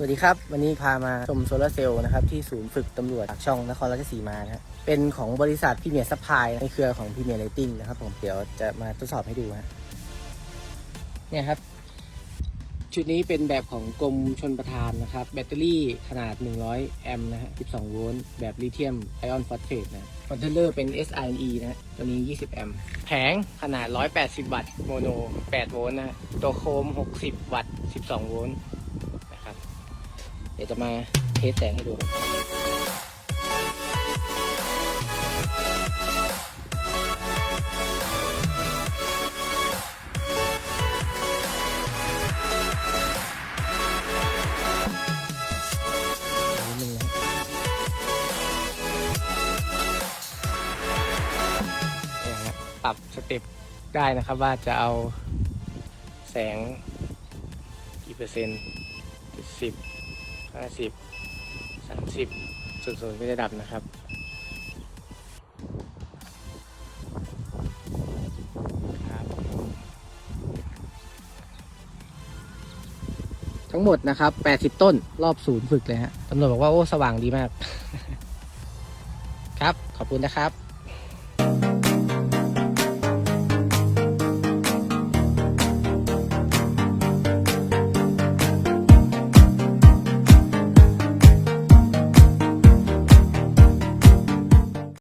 สวัสดีครับ วันนี้พามาชมโซลาร์เซลล์นะครับที่ศูนย์ฝึกตำรวจปากช่องนครราชสีมานะเป็นของบริษัทพีเมียร์ซัพพลายในเครือของพีเมียร์ไลติงนะครับผมเดี๋ยวจะมาทดสอบให้ดูฮะเนี่ยครับ ชุดนี้เป็นแบบของกรมชนประทานนะครับ แบตเตอรี่ขนาด 100 แอมป์นะฮะ 12 โวลต์แบบลิเธียมไอออนฟอสเฟตนะคอนเทนเลอร์เป็น SIE นะฮะตัวนี้ 20 แอมป์แผงขนาด 180 วัตต์โมโน 8 โวลต์นะฮะตัวโคม 60 วัตต์ 12 โวลต์ เดี๋ยวจะมาเทสแสงให้ดูนิดนึงนะเนี่ยฮะปรับสเต็ปได้นะครับว่าจะเอาแสงกี่เปอร์เซ็นต์สิบ ห้าสิบสามสิบส่วนส่วนก็จะดับนะครับครับ ทั้งหมดนะครับ80ต้นรอบศูนย์ฝึกเลยฮะตำรวจบอกว่า โอ้ สว่างดีมาก ครับ ขอบคุณนะครับ